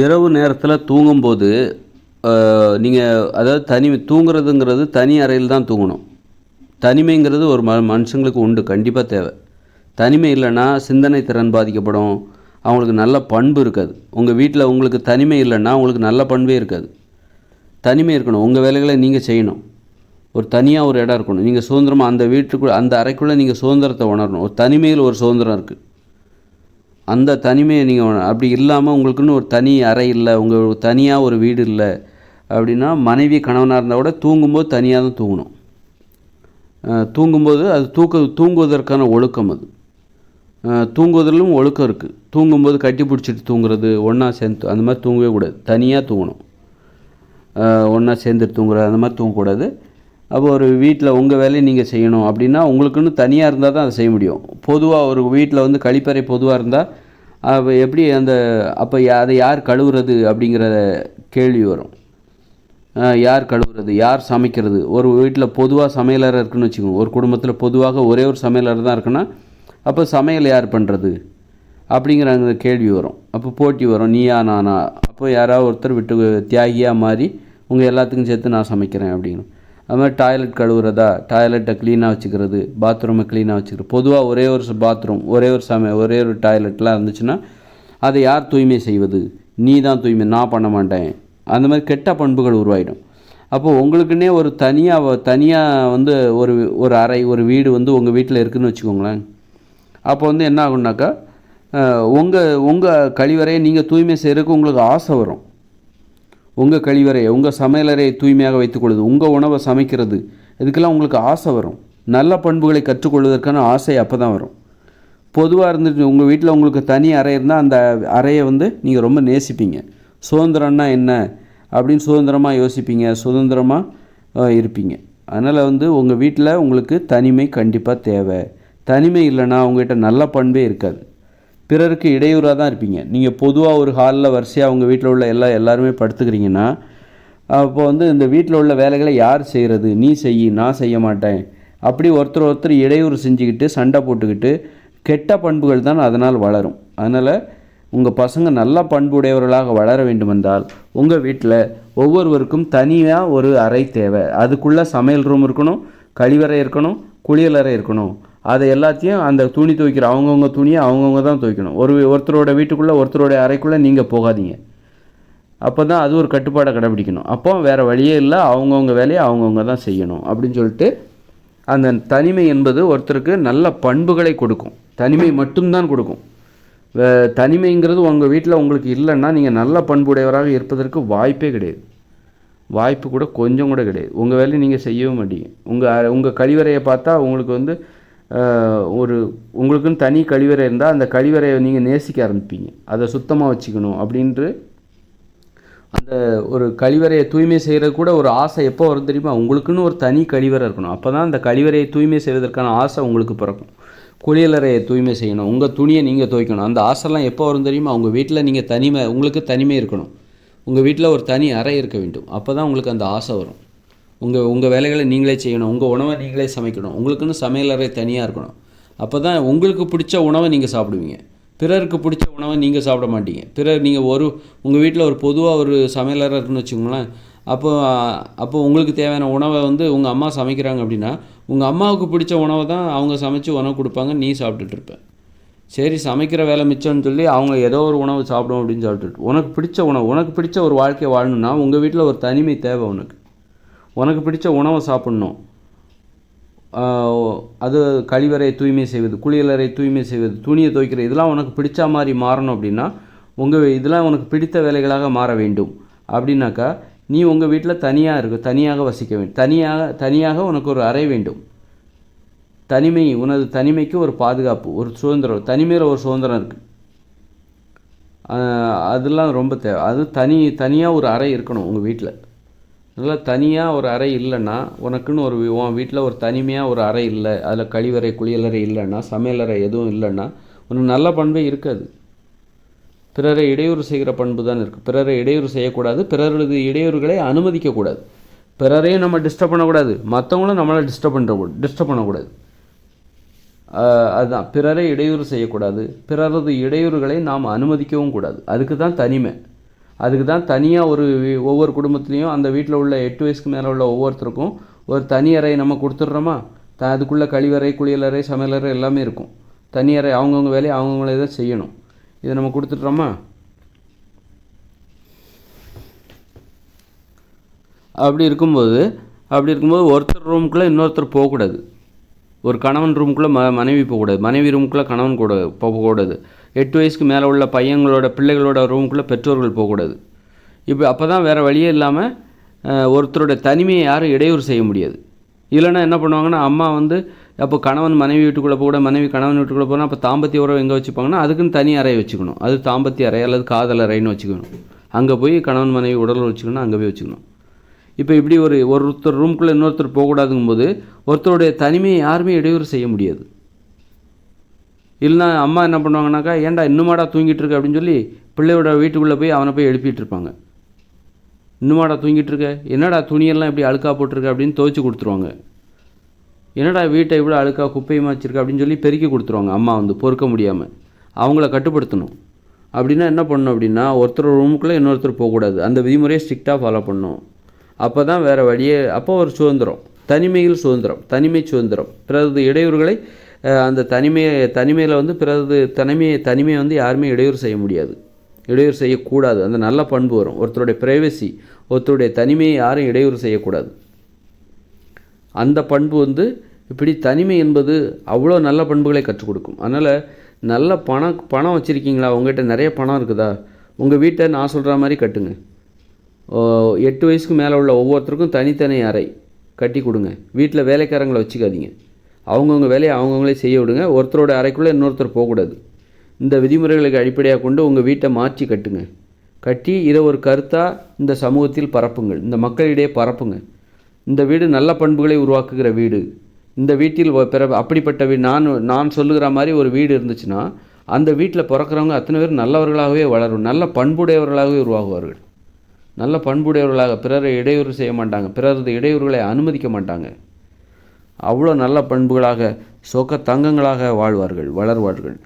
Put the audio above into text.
இரவு நேரத்தில் தூங்கும்போது நீங்கள் அதாவது தனி தூங்குறதுங்கிறது தனி அறையில் தான் தூங்கணும். தனிமைங்கிறது ஒரு ம மனுஷங்களுக்கு உண்டு கண்டிப்பாக தேவை. தனிமை இல்லைன்னா சிந்தனை திறன் பாதிக்கப்படும். அவங்களுக்கு நல்ல பண்பு இருக்காது. உங்கள் வீட்டில் உங்களுக்கு தனிமை இல்லைன்னா உங்களுக்கு நல்ல பண்பே இருக்காது. தனிமை இருக்கணும். உங்கள் வேலைகளை நீங்கள் செய்யணும். ஒரு தனியாக ஒரு இடம் இருக்கணும். நீங்கள் சுதந்திரமாக அந்த வீட்டுக்குள்ளே அந்த அறைக்குள்ளே நீங்கள் சுதந்திரத்தை உணரணும். ஒரு தனிமையில் ஒரு சுதந்திரம் இருக்குது அந்த தனிமையை நீங்கள் அப்படி இல்லாமல் உங்களுக்குன்னு ஒரு தனி அறை இல்லை உங்கள் தனியாக ஒரு வீடு இல்லை அப்படின்னா மனைவி கணவனாக இருந்தால் கூட தூங்கும்போது தனியாக தான் தூங்கணும். தூங்கும்போது அது தூக்க தூங்குவதற்கான ஒழுக்கம் அது. தூங்குவதிலும் ஒழுக்கம் இருக்குது தூங்கும்போது கட்டி பிடிச்சிட்டு தூங்குறது ஒன்றா சேர்ந்து அந்த மாதிரி தூங்கவே கூடாது. தனியாக தூங்கணும். ஒன்றா சேர்ந்துட்டு தூங்குறது அந்த மாதிரி தூங்கக்கூடாது. அப்போ ஒரு வீட்டில் உங்கள் வேலையை நீங்கள் செய்யணும் அப்படின்னா உங்களுக்குன்னு தனியாக இருந்தால் தான் அதை செய்ய முடியும். பொதுவாக ஒரு வீட்டில் வந்து கழிப்பறை பொதுவாக இருந்தால் அப்போ எப்படி அந்த அப்போ யா- அதை யார் கழுவுறது அப்படிங்கிற கேள்வி வரும். யார் கழுவுறது யார் சமைக்கிறது? ஒரு வீட்டில் பொதுவாக சமையலறை இருக்குன்னு வச்சுக்கோங்க. ஒரு குடும்பத்தில் பொதுவாக ஒரே ஒரு சமையலறை தான் இருக்குன்னா அப்போ சமையல் யார் பண்ணுறது அப்படிங்கிற அந்த கேள்வி வரும். அப்போ போட்டி வரும். நீயா நானா? அப்போ யாராவது ஒருத்தர் விட்டு தியாகியாக மாறி உங்கள் எல்லாத்துக்கும் சேர்த்து நான் சமைக்கிறேன் அப்படின்னு. அது மாதிரி டாய்லெட் கழுவுறதா? டாய்லெட்டை க்ளீனாக வச்சுக்கிறது பாத்ரூமை க்ளீனாக வச்சுக்கிறது. பொதுவாக ஒரே ஒரு பாத்ரூம் ஒரே ஒரு சம ஒரே ஒரு டாய்லெட்லாம் இருந்துச்சுன்னா அதை யார் தூய்மை செய்வது? நீ தான் தூய்மை நான் பண்ண மாட்டேன். அந்த மாதிரி கெட்ட பண்புகள் உருவாயிடும். அப்போது உங்களுக்குன்னே ஒரு தனியாக தனியாக வந்து ஒரு ஒரு அறை ஒரு வீடு வந்து உங்கள் வீட்டில் இருக்குன்னு வச்சுக்கோங்களேன். அப்போ வந்து என்ன ஆகுனாக்கா உங்கள் உங்கள் கழிவறையை நீங்கள் தூய்மை செய்கிறதுக்கு உங்களுக்கு ஆசை வரும். உங்கள் கழிவறையை உங்கள் சமையலறையை தூய்மையாக வைத்துக்கொள்வது உங்கள் உணவை சமைக்கிறது இதுக்கெல்லாம் உங்களுக்கு ஆசை வரும். நல்ல பண்புகளை கற்றுக்கொள்வதற்கான ஆசை அப்போ தான் வரும். பொதுவாக இருந்துட்டு உங்கள் வீட்டில் உங்களுக்கு தனி அறை இருந்தால் அந்த அறையை வந்து நீங்கள் ரொம்ப நேசிப்பீங்க. சுதந்திரம்னா என்ன அப்படின்னு சுதந்திரமாக யோசிப்பீங்க சுதந்திரமாக இருப்பீங்க. அதனால் வந்து உங்கள் வீட்டில் உங்களுக்கு தனிமை கண்டிப்பாக தேவை. தனிமை இல்லைன்னா உங்கள்கிட்ட நல்ல பண்பே இருக்காது. பிறருக்கு இடையூறாக தான் இருப்பீங்க. நீங்கள் பொதுவாக ஒரு ஹாலில் வரிசையாக உங்கள் வீட்டில் உள்ள எல்லா எல்லாருமே படுத்துக்கிறீங்கன்னா அப்போ வந்து இந்த வீட்டில் உள்ள வேலைகளை யார் செய்கிறது நீ செய் நான் செய்ய மாட்டேன். அப்படி ஒருத்தர் ஒருத்தர் இடையூறு செஞ்சுக்கிட்டு சண்டை போட்டுக்கிட்டு கெட்ட பண்புகள் தான் அதனால் வளரும். அதனால் உங்கள் பசங்க நல்ல பண்புடையவர்களாக வளர வேண்டுமென்றால் உங்கள் வீட்டில் ஒவ்வொருவருக்கும் தனியாக ஒரு அறை தேவை. அதுக்குள்ளே சமையல் ரூம் இருக்கணும் கழிவறை இருக்கணும் குளியலறை இருக்கணும். அதை எல்லாத்தையும் அந்த துணி துவைக்கிற அவங்கவுங்க துணியை அவங்கவுங்க தான் துவைக்கணும். ஒரு ஒருத்தரோட வீட்டுக்குள்ளே ஒருத்தரோட அறைக்குள்ளே நீங்கள் போகாதீங்க. அப்போ தான் அது ஒரு கட்டுப்பாடை கடைபிடிக்கணும். அப்போ வேறு வழியே இல்லை. அவங்கவுங்க வேலையை அவங்கவுங்க தான் செய்யணும் அப்படின்னு சொல்லிட்டு அந்த தனிமை என்பது ஒருத்தருக்கு நல்ல பண்புகளை கொடுக்கும். தனிமை மட்டும்தான் கொடுக்கும். வே- தனிமைங்கிறது உங்கள் வீட்டில் உங்களுக்கு இல்லைன்னா நீங்கள் நல்ல பண்புடையவராக இருப்பதற்கு வாய்ப்பே கிடையாது. வாய்ப்பு கூட கொஞ்சம் கூட கிடையாது. உங்கள் வேலையை நீங்கள் செய்யவே மாட்டீங்க. உங்கள் உங்கள் கழிவறையை பார்த்தா உங்களுக்கு வந்து ஒரு உங்களுக்குன்னு தனி கழிவறை இருந்தால் அந்த கழிவறையை நீங்கள் நேசிக்க ஆரம்பிப்பீங்க. அதை சுத்தமாக வச்சுக்கணும் அப்படின்ட்டு அந்த ஒரு கழிவறையை தூய்மை செய்கிறது கூட ஒரு ஆசை எப்போ வரும் தெரியுமா? உங்களுக்குன்னு ஒரு தனி கழிவறை இருக்கணும். அப்போ தான் அந்த கழிவறையை தூய்மை செய்வதற்கான ஆசை உங்களுக்கு பிறக்கும். குளியலறையை தூய்மை செய்யணும். உங்கள் துணியை நீங்கள் துவைக்கணும். அந்த ஆசைலாம் எப்போ வரும் தெரியுமா? உங்கள் வீட்டில் நீங்கள் தனிமை உங்களுக்கு தனிமை இருக்கணும். உங்கள் வீட்டில் ஒரு தனி அறை இருக்க வேண்டும். அப்போ தான் உங்களுக்கு அந்த ஆசை வரும். உங்கள் உங்கள் வேலைகளை நீங்களே செய்யணும். உங்கள் உணவை நீங்களே சமைக்கணும். உங்களுக்குன்னு சமையலறை தனியாக இருக்கணும். அப்போ தான் உங்களுக்கு பிடிச்ச உணவை நீங்கள் சாப்பிடுவீங்க. பிறருக்கு பிடிச்ச உணவை நீங்கள் சாப்பிட மாட்டீங்க. பிறர் நீங்கள் ஒரு உங்கள் வீட்டில் ஒரு பொதுவாக ஒரு சமையலறை இருக்குன்னு வச்சுக்கோங்களேன். அப்போ அப்போ உங்களுக்கு தேவையான உணவை வந்து உங்கள் அம்மா சமைக்கிறாங்க அப்படின்னா உங்கள் அம்மாவுக்கு பிடிச்ச உணவை தான் அவங்க சமைச்சு உணவு கொடுப்பாங்க. நீ சாப்பிட்டுட்டு இருப்ப. சரி சமைக்கிற வேலை மிச்சம்னு சொல்லி அவங்க ஏதோ ஒரு உணவு சாப்பிடும் அப்படின்னு சாப்பிட்டுட்டு உனக்கு பிடிச்ச உணவு உனக்கு பிடிச்ச ஒரு வாழ்க்கையை வாழணும்னா உங்கள் வீட்டில் ஒரு தனிமை தேவை உனக்கு. உனக்கு பிடிச்ச உணவை சாப்பிட்ணும். அது கழிவறை தூய்மை செய்வது குளியலறை தூய்மை செய்வது துணியை துவைக்கிறது இதெல்லாம் உனக்கு பிடிச்ச மாதிரி மாறணும் அப்படின்னா உங்கள் இதெல்லாம் உனக்கு பிடித்த வேலைகளாக மாற வேண்டும். அப்படின்னாக்கா நீ உங்கள் வீட்டில் தனியாக இருக்க தனியாக வசிக்க வேண்டும் தனியாக தனியாக உனக்கு ஒரு அறை வேண்டும். தனிமை உனது தனிமைக்கு ஒரு பாதுகாப்பு ஒரு சுதந்திரம் தனிமையில் ஒரு சுதந்திரம் இருக்குது அதெல்லாம் ரொம்ப தேவை. அது தனி தனியாக ஒரு அறை இருக்கணும் உங்கள் வீட்டில் அதனால் தனியாக ஒரு அறை இல்லைன்னா உனக்குன்னு ஒரு உன் வீட்டில் ஒரு தனிமையாக ஒரு அறை இல்லை அதில் கழிவறை குளியலறை இல்லைன்னா சமையலறை எதுவும் இல்லைன்னா உனக்கு நல்ல பண்பே இருக்காது. பிறரை இடையூறு செய்கிற பண்பு தான் இருக்குது பிறரை இடையூறு செய்யக்கூடாது. பிறரது இடையூறுகளை அனுமதிக்கக்கூடாது. பிறரையும் நம்ம டிஸ்டர்ப் பண்ணக்கூடாது. மற்றவங்களும் நம்மளை டிஸ்டர்ப் பண்ணுற டிஸ்டர்ப் பண்ணக்கூடாது. அதுதான். பிறரை இடையூறு செய்யக்கூடாது. பிறரது இடையூறுகளை நாம் அனுமதிக்கவும் கூடாது. அதுக்கு தான் தனிமை. அதுக்கு தான் தனியாக ஒரு ஒவ்வொரு குடும்பத்துலேயும் அந்த வீட்டில் உள்ள எட்டு வயசுக்கு மேலே உள்ள ஒவ்வொருத்தருக்கும் ஒரு தனி அறை நம்ம கொடுத்துட்றோமா? த அதுக்குள்ளே கழிவறை குளியலறை சமையலறை எல்லாமே இருக்கும். தனி அறை அவங்கவுங்க வேலையை அவங்கவுங்களே தான் செய்யணும். இதை நம்ம கொடுத்துட்றோமா? அப்படி இருக்கும்போது அப்படி இருக்கும்போது ஒருத்தர் ரூமுக்குள்ளே இன்னொருத்தர் போகக்கூடாது. ஒரு கணவன் ரூமுக்குள்ளே ம மனைவி போகக்கூடாது. மனைவி ரூமுக்குள்ளே கணவன் கூட போகக்கூடாது. எட்டு வயசுக்கு மேலே உள்ள பையங்களோட பிள்ளைகளோட ரூமுக்குள்ளே பெற்றோர்கள் போகக்கூடாது. இப்போ அப்போ தான் வேறு வழியே இல்லாமல் ஒருத்தரோட தனிமையை யாரும் இடையூறு செய்ய முடியாது. இல்லைன்னா என்ன பண்ணுவாங்கன்னா அம்மா வந்து அப்போ கணவன் மனைவி வீட்டுக்குள்ளே போக மனைவி கணவன் வீட்டுக்குள்ளே போனால் அப்போ தாம்பத்திய உறவு எங்கே வச்சுப்பாங்கன்னா அதுக்குன்னு தனி அறையை வச்சுக்கணும். அது தாம்பத்திய அறை அல்லது காதல் அறைன்னு வச்சுக்கணும். அங்கே போய் கணவன் மனைவி உடல் வச்சுக்கணும் அங்கே போய் வச்சுக்கணும். இப்போ இப்படி ஒரு ஒருத்தர் ரூம்குள்ளே இன்னொருத்தர் போகக்கூடாதுங்கும்போது ஒருத்தருடைய தனிமையை யாருமே இடையூறு செய்ய முடியாது. இல்லைன்னா அம்மா என்ன பண்ணுவாங்கனாக்கா ஏன்டா இன்னுமாடா தூங்கிட்டு இருக்க அப்படின்னு சொல்லி பிள்ளையோட வீட்டுக்குள்ளே போய் அவனை போய் எழுப்பிட்டு இருப்பாங்க இன்னுமாடா தூங்கிட்டு இருக்க என்னடா துணியெல்லாம் இப்படி அழுக்கா போட்டிருக்க? அப்படின்னு துவைச்சி கொடுத்துருவாங்க. என்னடா வீட்டை இவ்வளோ அழுக்கா குப்பையுமா வச்சிருக்க? அப்படின்னு சொல்லி பெருக்கி கொடுத்துருவாங்க. அம்மா வந்து பொறுக்க முடியாமல் அவங்கள கட்டுப்படுத்தணும். அப்படின்னா என்ன பண்ணணும் அப்படின்னா ஒருத்தர் ரூமுக்குள்ளே இன்னொருத்தர் போகக்கூடாது. அந்த விதிமுறையை ஸ்ட்ரிக்டாக ஃபாலோ பண்ணணும். அப்போ தான் வேறு வழியே அப்போ ஒரு சுதந்திரம். தனிமையில் சுதந்திரம். தனிமை சுதந்திரம். பிறகு இடையூறுகளை அந்த தனிமையை தனிமையில் வந்து பிறகு தனிமையை தனிமையை வந்து யாருமே இடையூறு செய்ய முடியாது. இடையூறு செய்யக்கூடாது. அந்த நல்ல பண்பு வரும். ஒருத்தருடைய ப்ரைவசி ஒருத்தருடைய தனிமையை யாரும் இடையூறு செய்யக்கூடாது. அந்த பண்பு வந்து இப்படி தனிமை என்பது அவ்வளோ நல்ல பண்புகளை கற்றுக் கொடுக்கும். அதனால் நல்ல பணம் பணம் வச்சுருக்கீங்களா? உங்கள்கிட்ட நிறைய பணம் இருக்குதா? உங்கள் வீட்டை நான் சொல்கிற மாதிரி கட்டுங்க. எட்டு வயசுக்கு மேலே உள்ள ஒவ்வொருத்தருக்கும் தனித்தனி அறை கட்டி கொடுங்க. வீட்டில் வேலைக்காரங்களை வச்சுக்காதீங்க. அவங்கவுங்க வேலையை அவங்கவுங்களே செய்ய விடுங்க. ஒருத்தரோட அறைக்குள்ளே இன்னொருத்தர் போகக்கூடாது. இந்த விதிமுறைகளுக்கு அடிப்படையாக கொண்டு உங்கள் வீட்டை மாற்றி கட்டுங்க. கட்டி இதை ஒரு கருத்தாக இந்த சமூகத்தில் பரப்புங்கள். இந்த மக்களிடையே பரப்புங்க. இந்த வீடு நல்ல பண்புகளை உருவாக்குகிற வீடு. இந்த வீட்டில் பிற அப்படிப்பட்ட வீடு நான் நான் சொல்லுகிற மாதிரி ஒரு வீடு இருந்துச்சுன்னா அந்த வீட்டில் பிறக்கிறவங்க அத்தனை பேர் நல்லவர்களாகவே வளரும். நல்ல பண்புடையவர்களாகவே உருவாகுவார்கள். நல்ல பண்புடையவர்களாக பிறரை இடையூறு செய்ய மாட்டாங்க. பிறரது இடையூறுகளை அனுமதிக்க மாட்டாங்க. அவ்வளோ நல்ல பண்புகளாக சொக்க தங்கங்களாக வாழ்வார்கள் வளர்வார்கள்.